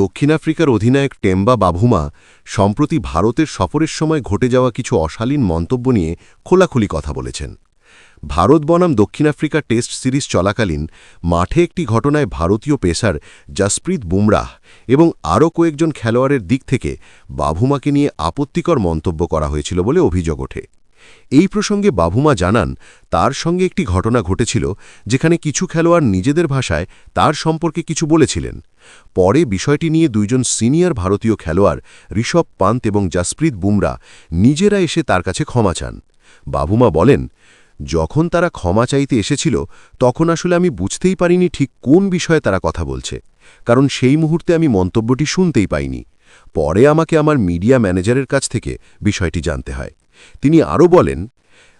দক্ষিণ আফ্রিকার অধিনায়ক টেম্বা বাভুমা সম্প্রতি ভারতের সফরের সময় ঘটে যাওয়া কিছু অশালীন মন্তব্য নিয়ে খোলাখুলি কথা বলেছেন। ভারত বনাম দক্ষিণ আফ্রিকা টেস্ট সিরিজ চলাকালীন মাঠে একটি ঘটনায় ভারতীয় পেসার জসপ্রীত বুমরাহ এবং আরও কয়েকজন খেলোয়াড়ের দিক থেকে বাভুমাকে নিয়ে আপত্তিকর মন্তব্য করা হয়েছিল বলে অভিযোগ ওঠে। এই প্রসঙ্গে বাভুমা জানান, তার সঙ্গে একটি ঘটনা ঘটেছিল, যেখানে কিছু খেলোয়াড় নিজেদের ভাষায় তার সম্পর্কে কিছু বলেছিলেন। পরে বিষয়টি নিয়ে দুইজন সিনিয়র ভারতীয় খেলোয়াড় ঋষভ পান্ত এবং জাসপ্রীত বুমরা নিজেরা এসে তার কাছে ক্ষমা চান। বাবুমা বলেন, যখন তারা ক্ষমা চাইতে এসেছিল, তখন আসলে আমি বুঝতেই পারিনি ঠিক কোন বিষয়ে তারা কথা বলছে, কারণ সেই মুহূর্তে আমি মন্তব্যটি শুনতেই পাইনি। পরে আমাকে আমার মিডিয়া ম্যানেজারের কাছ থেকে বিষয়টি জানতে হয়। তিনি আরও বলেন